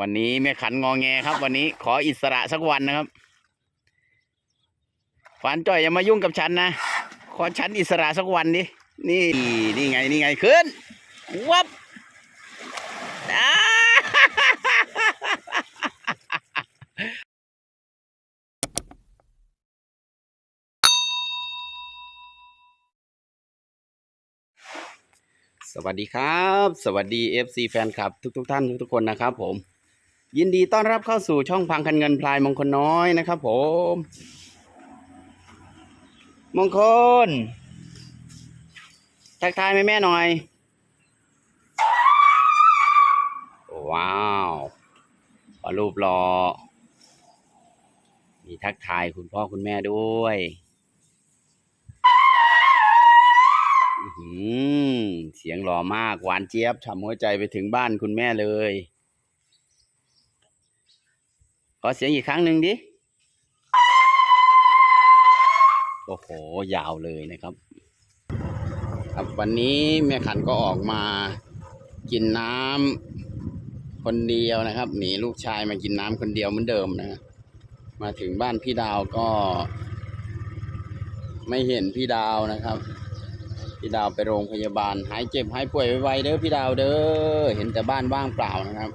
วันนี้แม่ขันงองแงครับ วันนี้ขออิสระสักวันนะครับฝันจ่อยอย่ามายุ่งกับฉันนะขอฉันอิสระสักวันดินี่นี่ไงนี่ไงขึ้นวับสวัสดีครับ สวัสดี FC แฟนคลับทุก ๆ ท่านทุกๆคนนะครับผม ยินดีต้อนรับเข้าสู่ช่องพังคันเงินพลายมงคลน้อยนะครับผม มงคล ทักทายแม่แม่หน่อย ว้าวขอรูปรอ มีทักทายคุณพ่อคุณแม่ด้วยอือเสียงหล่อมากหวานเจี๊ยบทำหัวใจไปถึงบ้านคุณแม่เลย อเสียงอีกครั้งหนึ่งดิ โอ้โห ยาวเลยนะครับ ครับวันนี้แม่ขันก็ออกมากินน้ำคนเดียวนะครับ หนีลูกชายมากินน้ำคนเดียวเหมือนเดิมนะฮะมาถึงบ้านพี่ดาวก็ ไม่เห็นพี่ดาวนะครับ พี่ดาวไปโรงพยาบาล หายเจ็บหายป่วยไวๆเด้อพี่ดาวเด้อ เห็นแต่บ้านว่างเปล่านะครับ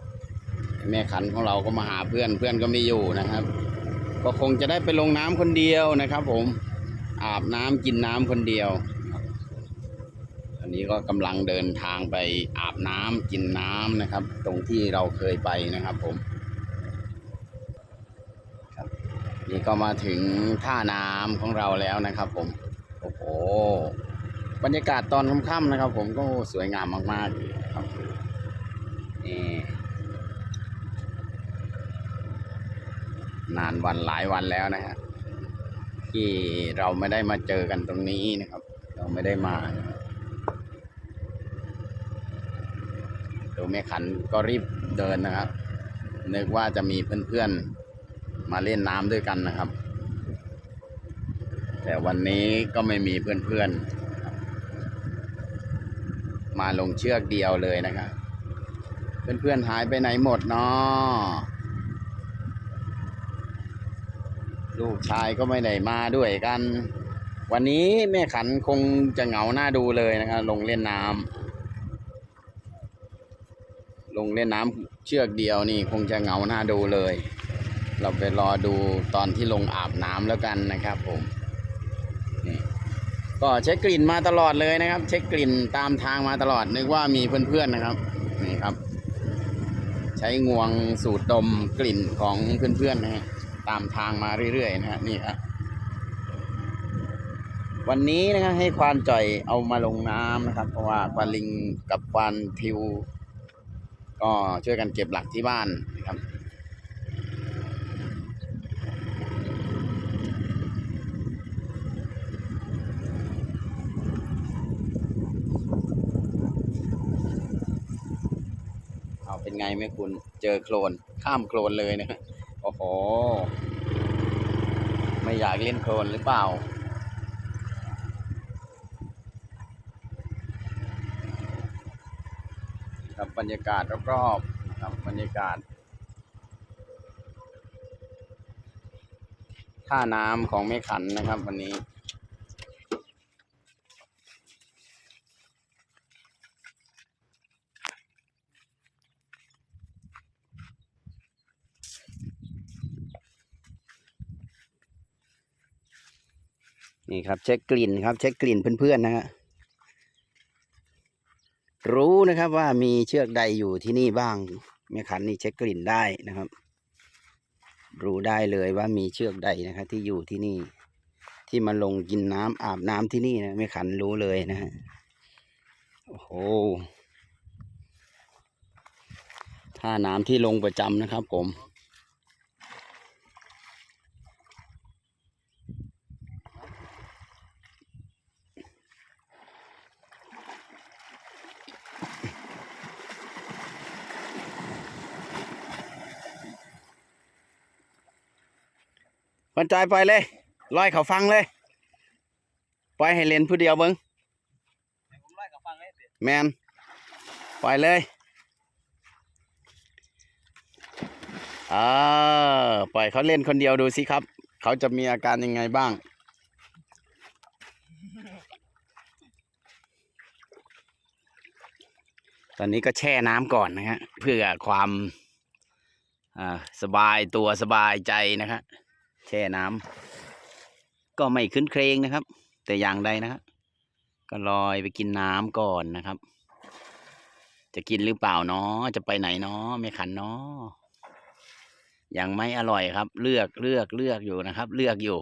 แม่ขันของเราก็มาหาเพื่อนเพื่อนก็ไม่อยู่นะครับ ก็คงจะได้ไปลงน้ำคนเดียวนะครับ ผมอาบน้ำกินน้ำคนเดียวอันนี้ก็กำลังเดินทางไปอาบน้ำกินน้ำนะครับ ตรงที่เราเคยไปนะครับ ผมนี่ก็มาถึงท่าน้ำของเราแล้วนะครับ ผมโอ้โหบรรยากาศตอนค่ำๆนะครับ ผมก็สวยงามมากๆครับนี่ นานวันหลายวันแล้วนะฮะที่เราไม่ได้มาเจอกันตรงนี้นะครับ เราไม่ได้มาดูแม่ขันก็รีบเดินนะครับ นึกว่าจะมีเพื่อนๆมาเล่นน้ำด้วยกันนะครับ แต่วันนี้ก็ไม่มีเพื่อนๆมาลงเชือกเดียวเลยนะครับเพื่อนๆหายไปไหนหมดเนาะ ลูกชายก็ไม่ได้มาด้วยกัน วันนี้แม่ขันคงจะเหงาหน้าดูเลยนะครับลงเล่นน้ำลงเล่นน้ำเชือกเดียวนี่คงจะเหงาหน้าดูเลย เราไปรอดูตอนที่ลงอาบน้ำแล้วกันนะครับผมก็เช็คกลิ่นมาตลอดเลยนะครับ เช็คกลิ่นตามทางมาตลอดนึกว่ามีเพื่อนๆนะครับนี่ครับ ใช้งวงสูดดมกลิ่นของเพื่อนๆนะฮะ ตามทางมาเรื่อยๆนะฮะนี่ครับวันนี้นะครับให้ควานจ่อยเอามาลงน้ำนะครับ เพราะว่าควานลิงกับควานทิว ก็ช่วยกันเก็บหลักที่บ้านนะครับเอาเป็นไงไหมคุณเจอโคลนข้ามโคลนเลยนะ โอ้โห ไม่อยากเล่นโคลนหรือเปล่า ครับบรรยากาศรอบๆนะครับบรรยากาศท่าน้ำของแม่ขันนะครับวันนี้ นี่ครับเช็คกลิ่นครับ เช็คกลิ่นเพื่อนๆนะฮะรู้นะครับว่ามีเชือกใดอยู่ที่นี่บ้างแม่ขันนี่เช็คกลิ่นได้นะครับ รู้ได้เลยว่ามีเชือกใดนะครับ ที่อยู่ที่นี่ ที่มาลงกินน้ำอาบน้ำที่นี่นะแม่ขันรู้เลยนะฮะโอ้โหท่าน้ำที่ลงประจำนะครับผม คนใจปล่อยเลยลอยเขาฟังเลย ปล่อยให้เล่นผู้เดียวเบิงผมไล่กับฟังให้เสร็จแมนปล่อยเลยเออปล่อยเขาเล่นคนเดียวดูสิครับ เขาจะมีอาการยังไงบ้าง ตอนนี้ก็แช่น้ำก่อนนะฮะเพื่อความอ่าสบายตัวสบายใจนะฮะ แช่น้ำก็ไม่ขึ้นเครงนะครับ แต่อย่างใดนะครับก็ลอยไปกินน้ำก่อนนะครับ จะกินหรือเปล่าเนาะจะไปไหนเนาะไม่ขันเนาะยังไม่อร่อยครับ เลือกเลือกเลือกอยู่นะครับ เลือกอยู่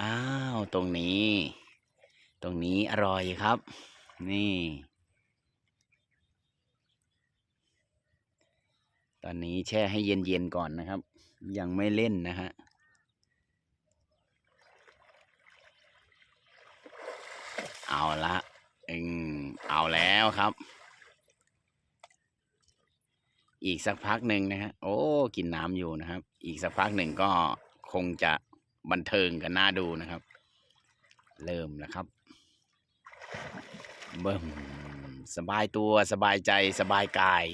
อ้าวตรงนี้ ตรงนี้อร่อยครับ นี่ ตอนนี้แช่ให้เย็นๆก่อนนะครับ ยังไม่เล่นนะฮะเอาละอืมเอาแล้วครับ อีกสักพักหนึ่งนะฮะโอ้กินน้ำอยู่นะครับ อีกสักพักหนึ่งก็คงจะบันเทิงกันน่าดูนะครับ เริ่มแล้วครับเบิ่มสบายตัวสบายใจสบายกาย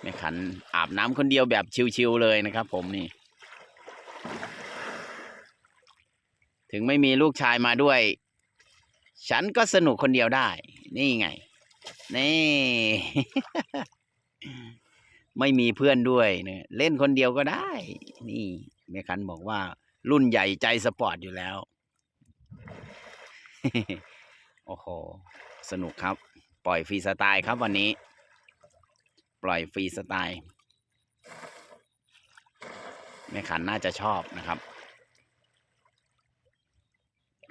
ไม่ขันอาบน้ำคนเดียวแบบชิวๆเลยนะครับ ผมนี่ ถึงไม่มีลูกชายมาด้วย ฉันก็สนุกคนเดียวได้ นี่ไง นี่ ไม่มีเพื่อนด้วยเนี่ยเล่นคนเดียวก็ได้ นี่แม่คันบอกว่า รุ่นใหญ่ใจสปอร์ตอยู่แล้ว โอ้โห สนุกครับ ปล่อยฟรีสไตล์ครับวันนี้ ปล่อยฟรีสไตล์แม่ขันน่าจะชอบนะครับ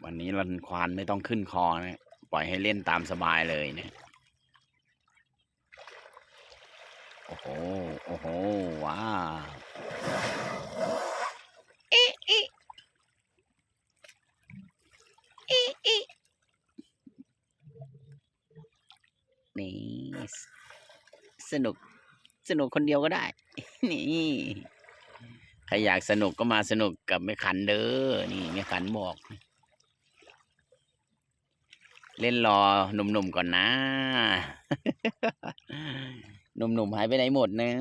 วันนี้รันควานไม่ต้องขึ้นคอนะปล่อยให้เล่นตามสบายเลยเนะโอ้โห โอ้โห ว้าวนี่ สนุกสนุกคนเดียวก็ได้ นี่ ใครอยากสนุกก็มาสนุกกับแม่ขันเด้อ นี่แม่ขันบอก เล่นรอหนุ่มๆก่อนนะหนุ่มๆหายไปไหนหมดเนะ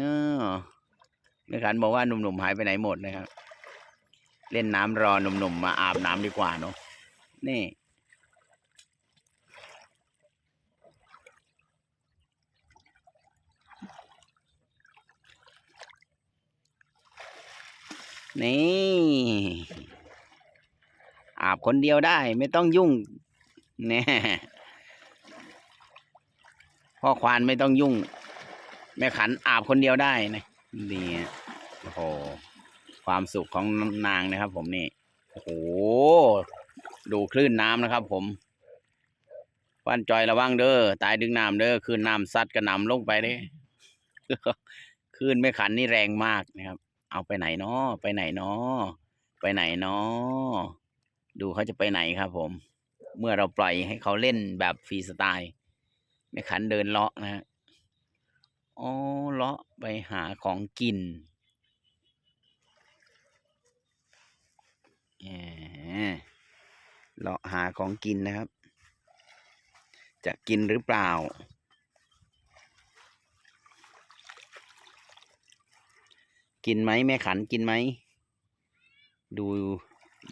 แม่ขันบอกว่าหนุ่มๆหายไปไหนหมดนะครับ เล่นน้ำรอหนุ่มๆมาอาบน้ำดีกว่าเนาะนี่ นี่ อาบคนเดียวได้ไม่ต้องยุ่งเนี่ยพ่อควานไม่ต้องยุ่ง แม่ขันอาบคนเดียวได้นะนี่ฮะโอ้โหความสุขของนางนะครับ ผมนี่โอ้โหดูคลื่นน้ำนะครับ ผมว่านจอยระวังเด้อตายดึงน้ำเด้อคลื่นน้ำซัดกระหน่ำลงไปเด้คลื่นแม่ขันนี่แรงมากนะครับ เอาไปไหนเนาะไปไหนเนาะไปไหนเนาะดูเขาจะไปไหนครับผม เมื่อเราปล่อยให้เขาเล่นแบบฟรีสไตล์ไม่ขันเดินเลาะนะฮะอ๋อเลาะไปหาของกินเลาะหาของกินนะครับ จะกินหรือเปล่า กินไหมแม่ขันกินไหม ดู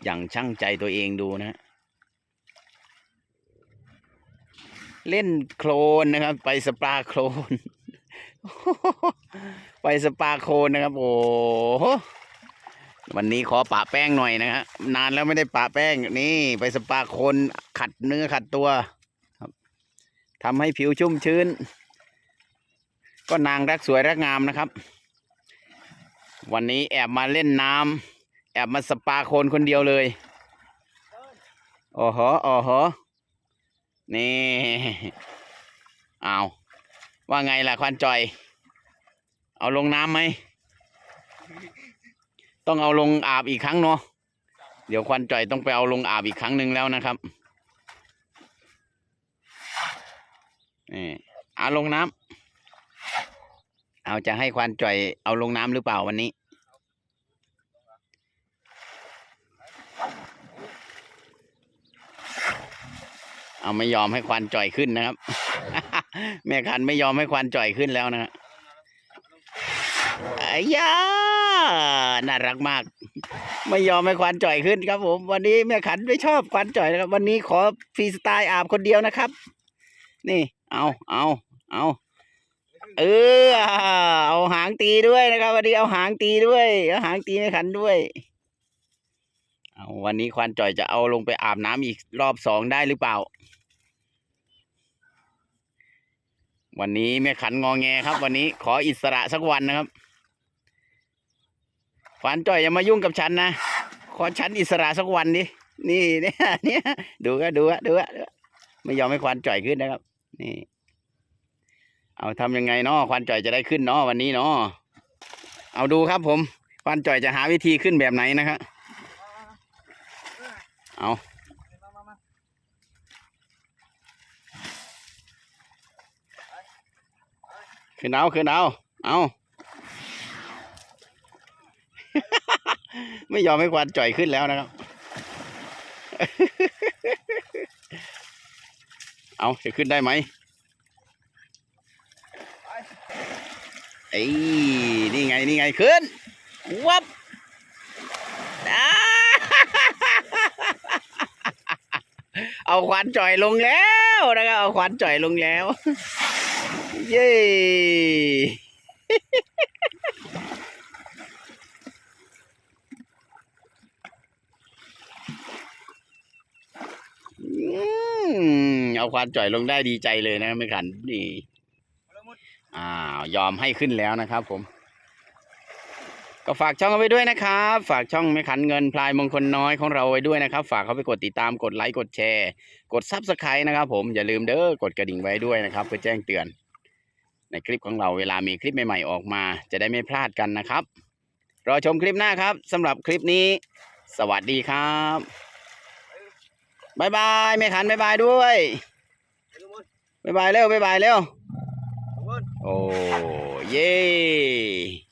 อย่างช่างใจตัวเองดูนะ เล่นโคลนนะครับ ไปสปาโคลน ไปสปาโคลนนะครับ โอ้วันนี้ขอปะแป้งหน่อยนะฮะนานแล้วไม่ได้ปะแป้งนี่ไปสปาโคลนขัดเนื้อขัดตัวครับทำให้ผิวชุ่มชื้น ก็นางรักสวยรักงามนะครับ วันนี้แอบมาเล่นน้ำแอบมาสปาโคลนคนเดียวเลยโอ้โหโอ้โหนี่เอาว่าไงล่ะควันจอย เอาลงน้ำไหม ต้องเอาลงอาบอีกครั้งเนาะเดี๋ยวควันจอยต้องไปเอาลงอาบอีกครั้งหนึ่งแล้วนะครับนี่เอาลงน้ำ เอาจะให้ควันจ่อยเอาลงน้ำหรือเปล่าวันนี้ เอาไม่ยอมให้ควันจ่อยขึ้นนะครับ แม่คันไม่ยอมให้ควันจ่อยขึ้นแล้วนะฮะอายาน่ารักมาก ไม่ยอมให้ควันจ่อยขึ้นครับผม วันนี้แม่ขันไม่ชอบควันจ่อยนะครับ วันนี้ขอฟรีสไตล์อาบคนเดียวนะครับ นี่ เอาเอาเอา เออ เอาหางตีด้วยนะครับ วันนี้เอาหางตีด้วยเอาหางตีแม่ขันด้วยเอาวันนี้ควันจ่อยจะเอาลงไปอาบน้ำอีกรอบสองได้หรือเปล่า วันนี้แม่ขันงองแงครับ วันนี้ขออิสระสักวันนะครับควันจ่อยอย่ามายุ่งกับฉันนะขอฉันอิสระสักวันดินี่เนี่ยเนี่ยดูก็ดูอะดูอะดูอะไม่ยอมให้ควันจ่อยขึ้นนะครับ นี่ เอาทำยังไงเนาะควันจ่อยจะได้ขึ้นเนาะวันนี้เนาะเอาดูครับผมควันจ่อยจะหาวิธีขึ้นแบบไหนนะครับเอามามามาขึ้นเอาขึ้นเอาเอาไม่ยอมให้ควันจ่อยขึ้นแล้วนะครับ เอาจะขึ้นได้ไหม ไอ้นี่ไงนี่ไงขึ้นวับเอาควันจ่อยลงแล้วนะครับเอาควันจ่อยลงแล้ว เย้เอาควันจ่อยลงได้ดีใจเลยนะไม่ขันนี่ เอาเลยหมด อ้าว ยอมให้ขึ้นแล้วนะครับผม ก็ฝากช่องเอาไว้ด้วยนะครับ ฝากช่องไม่ขันเงินพลายมงคลน้อยของเราไว้ด้วยนะครับ ฝากเขาไปกดติดตามกดไลค์กดแชร์ กดซับสไครต์นะครับ ผมอย่าลืมเด้อกดกระดิ่งไว้ด้วยนะครับเพื่อแจ้งเตือน ในคลิปของเราเวลามีคลิปใหม่ๆออกมา จะได้ไม่พลาดกันนะครับรอชมคลิปหน้าครับสำหรับคลิปนี้ สวัสดีครับบายบายแม่ขันบายบายด้วยบายบายเร็วบายบายเร็ว Oh, yay!